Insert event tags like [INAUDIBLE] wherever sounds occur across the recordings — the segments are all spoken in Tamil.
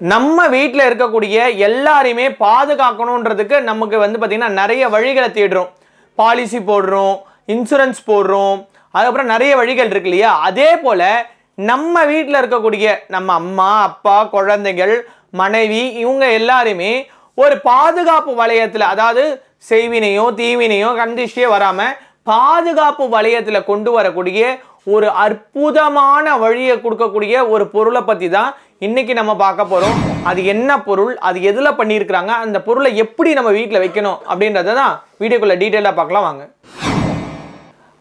நம்ம வீட்டில் இருக்கக்கூடிய எல்லாரையுமே பாதுகாக்கணுன்றதுக்கு நமக்கு வந்து பார்த்திங்கன்னா நிறைய வழிகளை தேடுறோம். பாலிசி போடுறோம் இன்சூரன்ஸ் போடுறோம் அதுக்கப்புறம் நிறைய வழிகள் இருக்கு இல்லையா? அதே போல் நம்ம வீட்டில் இருக்கக்கூடிய நம்ம அம்மா அப்பா குழந்தைகள் மனைவி இவங்க எல்லாருமே ஒரு பாதுகாப்பு வளையத்தில் அதாவது செய்வினையோ தீவினையோ கண்டிஷியோ வராமல் பாதுகாப்பு வளையத்தில் கொண்டு வரக்கூடிய ஒரு அற்புதமான வழியை கொடுக்கக்கூடிய ஒரு பொருளை பற்றி தான் இன்னைக்கு நம்ம பார்க்க போகிறோம் அது என்ன பொருள்? அது எதில் பண்ணியிருக்கிறாங்க? அந்த பொருளை எப்படி நம்ம வீட்டில் வைக்கணும் அப்படின்றத தான் வீடியோக்குள்ளே டீட்டெயிலாக பார்க்கலாம் வாங்க.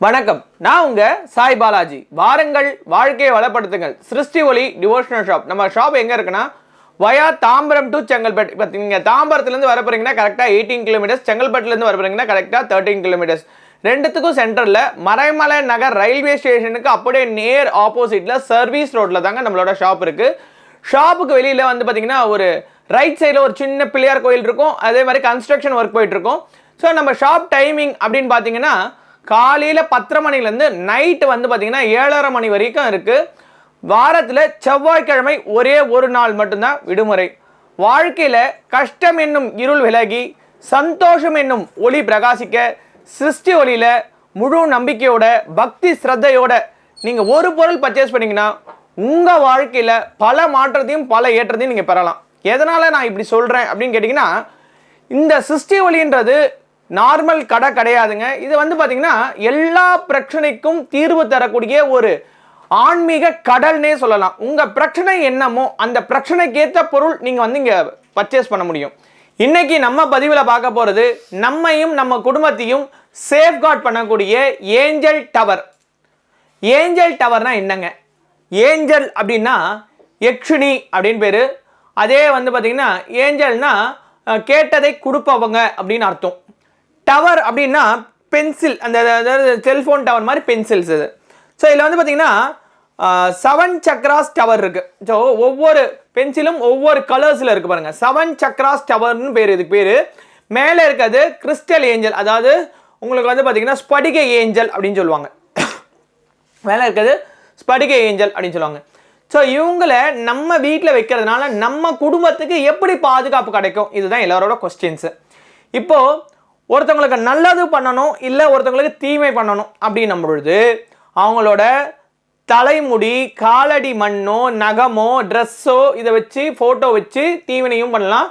வணக்கம். நான் உங்கள் சாய் பாலாஜி. வாரங்கள் வாழ்க்கையை வளப்படுத்துங்கள். சிருஷ்டி ஒளி டிவோஷனல் ஷாப் நம்ம ஷாப் எங்கே இருக்குன்னா வயா தாம்பரம் டு செங்கல்பட்டு. இப்போ நீங்கள் தாம்பரத்துலேருந்து வர போறீங்கன்னா கரெக்டாக எயிட்டீன் கிலோமீட்டர்ஸ் செங்கல்பட்டுலேருந்து வர போகிறீங்கன்னா கரெக்டாக தேர்ட்டீன் கிலோமீட்டர்ஸ் ரெண்டுத்துக்கும் சென்டரில் மறைமலை நகர் ரயில்வே ஸ்டேஷனுக்கு அப்படியே நேர் ஆப்போசிட்டில் சர்வீஸ் ரோட்டில் தாங்க நம்மளோட ஷாப் இருக்குது ஷாப்புக்கு வெளியில் வந்து பார்த்தீங்கன்னா ஒரு ரைட் சைடில் ஒரு சின்ன பிள்ளையார் கோயில் இருக்கும். அதே மாதிரி கன்ஸ்ட்ரக்ஷன் ஒர்க் போயிட்டுருக்கும் ஸோ நம்ம ஷாப் டைமிங் அப்படின்னு பார்த்தீங்கன்னா காலையில் பத்தரை மணிலேருந்து நைட்டு வந்து பார்த்தீங்கன்னா ஏழரை மணி வரைக்கும் இருக்குது வாரத்தில் செவ்வாய்க்கிழமை ஒரே ஒரு நாள் மட்டும்தான் விடுமுறை. வாழ்க்கையில் கஷ்டம் என்னும் இருள் விலகி சந்தோஷம் என்னும் ஒளி பிரகாசிக்க சிருஷ்டி ஒளியில் முழு நம்பிக்கையோட பக்தி ஸ்ரத்தையோட நீங்கள் ஒரு பொருள் பர்ச்சேஸ் பண்ணீங்கன்னா உங்கள் வாழ்க்கையில் பல மாற்றத்தையும் பல ஏற்றத்தையும் நீங்கள் பெறலாம். எதனால் நான் இப்படி சொல்கிறேன் அப்படின்னு கேட்டிங்கன்னா இந்த சிருஷ்டி ஒளின்றது நார்மல் கடை கிடையாதுங்க. இது வந்து பார்த்திங்கன்னா எல்லா பிரச்சனைக்கும் தீர்வு தரக்கூடிய ஒரு ஆன்மீக கடல்னே சொல்லலாம். உங்கள் பிரச்சனை என்னமோ அந்த பிரச்சனைக்கேற்ற பொருள் நீங்கள் வந்து இங்கே பர்ச்சேஸ் பண்ண முடியும். இன்னைக்கு நம்ம பதிவில் பார்க்க போகிறது நம்மையும் நம்ம குடும்பத்தையும் சேஃப்கார்ட் பண்ணக்கூடிய ஏஞ்சல் டவர் ஏஞ்சல் டவர்னால் என்னங்க? ஏஞ்சல் அப்படின்னா யக்ஷினி அப்படின்னு பேர். அதே வந்து பார்த்திங்கன்னா ஏஞ்சல்னா கேட்டதை கொடுப்பவங்க அப்படின்னு அர்த்தம். டவர் அப்படின்னா பென்சில் அந்த அதாவது செல்ஃபோன் டவர் மாதிரி பென்சில்ஸ் அது ஸோ இதில் வந்து பார்த்தீங்கன்னா செவன் சக்ராஸ் டவர் இருக்குது ஸோ ஒவ்வொரு பென்சிலும் ஒவ்வொரு கலர்ஸில் இருக்குது பாருங்கள் செவன் சக்ராஸ் டவர்னு பேர் இதுக்கு பேர். மேலே இருக்கிறது கிறிஸ்டல் ஏஞ்சல் அதாவது உங்களுக்கு வந்து பார்த்தீங்கன்னா ஸ்படிக ஏஞ்சல் அப்படின்னு சொல்லுவாங்க. [COUGHS] மேலே இருக்கிறது ஸ்படிக ஏஞ்சல் அப்படின்னு சொல்லுவாங்க. ஸோ இவங்களை நம்ம வீட்டில் வைக்கிறதுனால நம்ம குடும்பத்துக்கு எப்படி பாதுகாப்பு கிடைக்கும்? இதுதான் எல்லாரோட கொஸ்டின்ஸு இப்போது ஒருத்தவங்களுக்கு நல்லது பண்ணணும் இல்லை ஒருத்தவங்களுக்கு தீமை பண்ணணும் அப்படின்னும் பொழுது அவங்களோட தலைமுடி காலடி மண்ணோ நகமோ ட்ரெஸ்ஸோ இதை வச்சு ஃபோட்டோ வச்சு தீவினையும் பண்ணலாம்.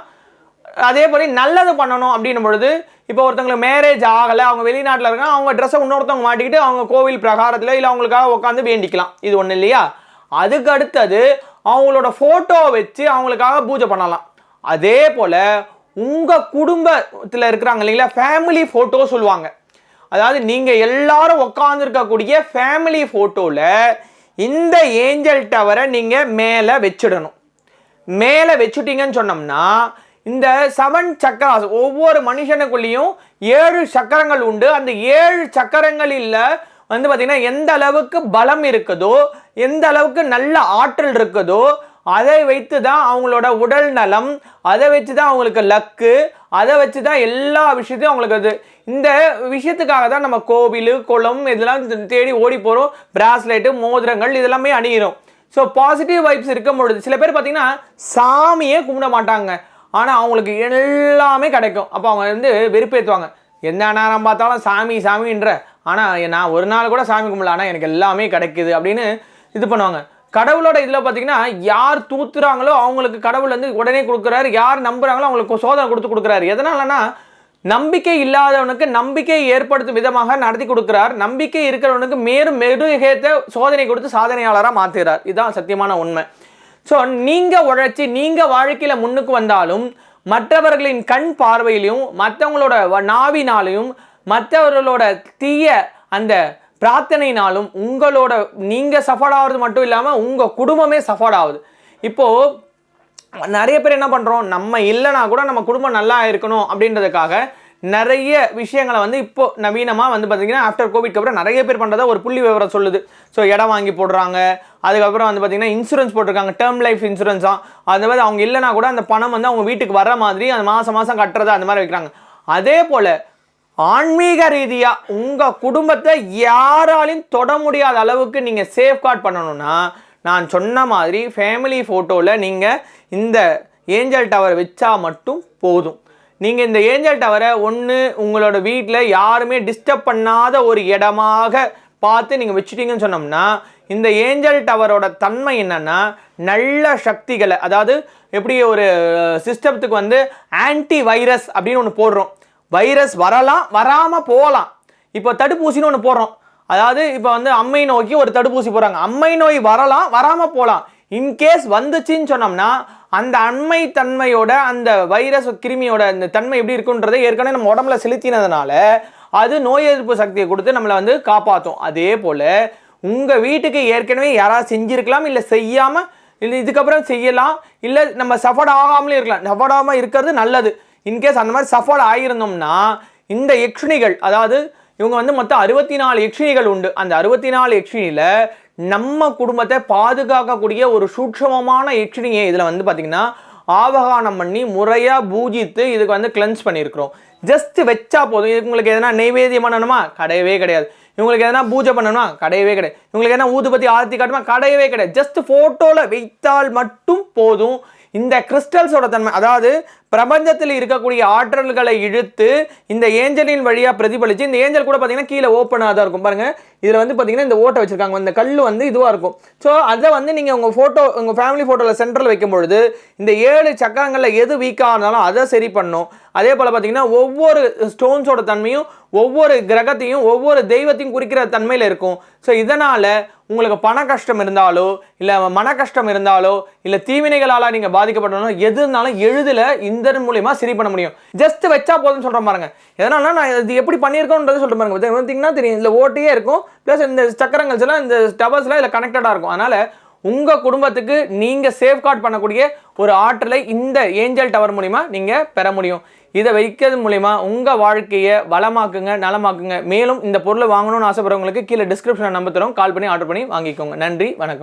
அதே போல நல்லது பண்ணணும் அப்படின்னும் பொழுது இப்போ ஒருத்தவங்களுக்கு மேரேஜ் ஆகலை அவங்க வெளிநாட்டில் இருக்காங்க அவங்க ட்ரெஸ்ஸை இன்னொருத்தவங்க மாட்டிக்கிட்டு அவங்க கோவில் பிரகாரத்தில் இல்லை அவங்களுக்காக உட்காந்து வேண்டிக்கலாம். இது ஒன்று இல்லையா? அதுக்கு அடுத்தது அவங்களோட ஃபோட்டோ வச்சு அவங்களுக்காக பூஜை பண்ணலாம். அதே போல் உங்கள் குடும்பத்தில் இருக்கிறாங்க இல்லைங்களா? ஃபேமிலி ஃபோட்டோ சொல்லுவாங்க. அதாவது நீங்கள் எல்லாரும் உட்காந்துருக்கக்கூடிய ஃபேமிலி ஃபோட்டோவில் இந்த ஏஞ்சல் டவரை நீங்கள் மேலே வச்சிடணும். மேலே வச்சுட்டீங்கன்னு சொன்னோம்னா இந்த செவன் சக்கராஸ் ஒவ்வொரு மனுஷனுக்குள்ளேயும் ஏழு சக்கரங்கள் உண்டு. அந்த ஏழு சக்கரங்களில் வந்து பார்த்திங்கன்னா எந்த அளவுக்கு பலம் இருக்குதோ எந்த அளவுக்கு நல்ல ஆற்றல் இருக்குதோ அதை வைத்து தான் அவங்களோட உடல் நலம் அதை வச்சு தான் அவங்களுக்கு லக்கு அதை வச்சு தான் எல்லா விஷயத்தையும் அவங்களுக்கு அது இந்த விஷயத்துக்காக தான் நம்ம கோவில் குளம் இதெல்லாம் தேடி ஓடி போகிறோம் பிராஸ்லெட்டு மோதிரங்கள் இதெல்லாமே அணிகிறோம். ஸோ பாசிட்டிவ் வைப்ஸ் இருக்கும் பொழுது சில பேர் பார்த்தீங்கன்னா சாமியே கும்பிட மாட்டாங்க. ஆனால் அவங்களுக்கு எல்லாமே கிடைக்கும். அப்போ அவங்க வந்து வெறுப்பேற்றுவாங்க எந்த நேரம் பார்த்தாலும் சாமி சாமின்ற. ஆனால் நான் ஒரு நாள் கூட சாமி கும்பிடல ஆனால் எனக்கு எல்லாமே கிடைக்குது அப்படின்னு இது பண்ணுவாங்க. கடவுளோட இதில் பார்த்தீங்கன்னா யார் தூத்துறாங்களோ அவங்களுக்கு கடவுள் வந்து உடனே கொடுக்குறாரு. யார் நம்புகிறாங்களோ அவங்களுக்கு சோதனை கொடுத்து கொடுக்குறாரு. எதனாலன்னா நம்பிக்கை இல்லாதவனுக்கு நம்பிக்கை ஏற்படுத்தும் விதமாக நடத்தி கொடுக்கிறார். நம்பிக்கை இருக்கிறவனுக்கு மேலும் மெருகேத்த சோதனை கொடுத்து சாதனையாளராக மாற்றுகிறார் இதுதான் சத்தியமான உண்மை. ஸோ நீங்கள் உழைச்சி நீங்கள் வாழ்க்கையில் முன்னுக்கு வந்தாலும் மற்றவர்களின் கண் பார்வையிலையும் மற்றவங்களோட வ- நாவினாலையும் மற்றவர்களோட தீய அந்த பிரார்த்தனையினாலும் உங்களோட நீங்கள் சஃபர்ட் ஆகிறது மட்டும் இல்லாமல் உங்கள் குடும்பமே சஃபர்ட் ஆகுது. இப்போது நிறைய பேர் என்ன பண்ணுறோம் நம்ம இல்லைனா கூட நம்ம குடும்பம் நல்லா இருக்கணும் அப்படின்றதுக்காக நிறைய விஷயங்களை வந்து இப்போ நவீனமாக வந்து பார்த்திங்கன்னா ஆஃப்டர் கோவிட்க்கு அப்புறம் நிறைய பேர் பண்ணுறதா ஒரு புள்ளி விவரம் சொல்லுது. ஸோ இடம் வாங்கி போடுறாங்க. அதுக்கப்புறம் வந்து பார்த்தீங்கன்னா இன்சூரன்ஸ் போட்டிருக்காங்க. டேர்ம் லைஃப் இன்சூரன்ஸாக அந்த மாதிரி அவங்க இல்லைனா கூட அந்த பணம் வந்து அவங்க வீட்டுக்கு வர மாதிரி அந்த மாதம் மாதம் கட்டுறது அந்த மாதிரி வைக்கிறாங்க. அதே போல் ஆன்மீக ரீதியாக உங்கள் குடும்பத்தை யாராலையும் தொட முடியாத அளவுக்கு நீங்கள் சேஃப்கார்ட் பண்ணணும்னா நான் சொன்ன மாதிரி ஃபேமிலி ஃபோட்டோவில் நீங்கள் இந்த ஏஞ்சல் டவர் வச்சா மட்டும் போதும். நீங்கள் இந்த ஏஞ்சல் டவரை ஒன்று உங்களோட வீட்டில் யாருமே டிஸ்டர்ப் பண்ணாத ஒரு இடமாக பார்த்து நீங்கள் வச்சுட்டீங்கன்னு சொன்னோம்னா இந்த ஏஞ்சல் டவரோட தன்மை என்னென்னா நல்ல சக்திகளை அதாவது எப்படி ஒரு சிஸ்டத்துக்கு வந்து ஆன்டி வைரஸ் அப்படின்னு ஒன்று போடுறோம். வைரஸ் வரலாம் வராமல் போகலாம். இப்போ தடுப்பூசின்னு ஒன்று போடுறோம். அதாவது இப்போ வந்து அம்மை நோய்க்கு ஒரு தடுப்பூசி போடுறாங்க. அம்மை நோய் வரலாம் வராமல் போகலாம் இன்கேஸ் வந்துச்சுன்னு சொன்னோம்னா அந்த அண்மை தன்மையோட அந்த வைரஸ் கிருமியோட அந்த தன்மை எப்படி இருக்குன்றதை ஏற்கனவே நம்ம உடம்புல செலுத்தினதுனால அது நோய் எதிர்ப்பு சக்தியை கொடுத்து நம்மளை வந்து காப்பாற்றும் அதே போல் உங்கள் வீட்டுக்கு ஏற்கனவே யாராவது செஞ்சுருக்கலாம் இல்லை செய்யாமல் இல்லை இதுக்கப்புறம் செய்யலாம் இல்லை நம்ம சஃபர்ட் ஆகாமலே இருக்கலாம். சஃபர்ட் ஆகாமல் இருக்கிறது நல்லது. இன்கேஸ் அந்த மாதிரி சஃபர்ட் ஆகியிருந்தோம்னா இந்த யக்ஷினிகள் அதாவது இவங்க வந்து மொத்தம் அறுபத்தி நாலு யக்ஷினிகள் உண்டு. அந்த அறுபத்தி நாலு யக்ஷினியில் நம்ம குடும்பத்தை பாதுகாக்கக்கூடிய ஒரு சூட்சமமான யக்ஷினியை இதில் வந்து பார்த்திங்கன்னா ஆவகானம் பண்ணி முறையாக பூஜித்து இதுக்கு வந்து கிளென்ஸ் பண்ணியிருக்கிறோம். ஜஸ்ட் வச்சா போதும். இது உங்களுக்கு எதனா நெய்வேத்தியம் பண்ணணுமா? கிடையவே கிடையாது. இவங்களுக்கு எதனா பூஜை பண்ணணுமா? கிடையவே கிடையாது. இவங்களுக்கு எதனா ஊதுபத்தி ஆரத்தி காட்டுமா? கிடையவே கிடையாது. ஜஸ்ட் ஃபோட்டோவில் வைத்தால் மட்டும் போதும். இந்த கிறிஸ்டல்ஸோட தன்மை அதாவது பிரபஞ்சத்தில் இருக்கக்கூடிய ஆற்றல்களை இழுத்து இந்த ஏஞ்சலின் வழியாக பிரதிபலித்து இந்த ஏஞ்சல் கூட பார்த்தீங்கன்னா கீழே ஓப்பனாக தான் இருக்கும். பாருங்கள் இதில் வந்து பார்த்தீங்கன்னா இந்த ஓட்டை வச்சுருக்காங்க. இந்த கல் வந்து இதுவாக இருக்கும். ஸோ அதை வந்து நீங்கள் உங்கள் ஃபோட்டோ உங்கள் ஃபேமிலி ஃபோட்டோவில் சென்டரில் வைக்கும் பொழுது இந்த ஏழு சக்கரங்களில் எது வீக்காக இருந்தாலும் அதை சரி பண்ணும். அதே போல் பார்த்தீங்கன்னா ஒவ்வொரு ஸ்டோன்ஸோட தன்மையும் ஒவ்வொரு கிரகத்தையும் ஒவ்வொரு தெய்வத்தையும் குறிக்கிற தன்மையில் இருக்கும். ஸோ இதனால் உங்களுக்கு பண கஷ்டம் இருந்தாலோ இல்லை மன கஷ்டம் இருந்தாலோ இல்லை தீவினைகளால் நீங்கள் பாதிக்கப்படணும் எது இருந்தாலும் எழுதில் இந்த இதன் மூலியமா சரி பண்ண முடியும். ஜஸ்ட் வச்சா போதும்னு சொல்கிறேன் பாருங்க. எதனால நான் இது எப்படி பண்ணியிருக்கோன்றது சொல்லிட்டு பாருங்க. பார்த்தீங்கன்னா தெரியும். இதில் ஓட்டியே இருக்கும். ப்ளஸ் இந்த சக்கரங்கள்ஸ் எல்லாம் இந்த டவர்ஸ்லாம் இதில் கனெக்டடாக இருக்கும். அதனால் உங்கள் குடும்பத்துக்கு நீங்கள் சேஃப்கார்ட் பண்ணக்கூடிய ஒரு ஆற்றலை இந்த ஏஞ்சல் டவர் மூலிமா நீங்கள் பெற முடியும். இதை வைக்கிறது மூலிமா உங்கள் வாழ்க்கையை வளமாக்குங்க நலமாக்குங்க. மேலும் இந்த பொருளை வாங்கணும்னு ஆசைப்படுறவங்களுக்கு கீழே டிஸ்கிரிப்ஷனை நம்பர் கால் பண்ணி ஆர்டர் பண்ணி வாங்கிக்கோங்க. நன்றி வணக்கம்.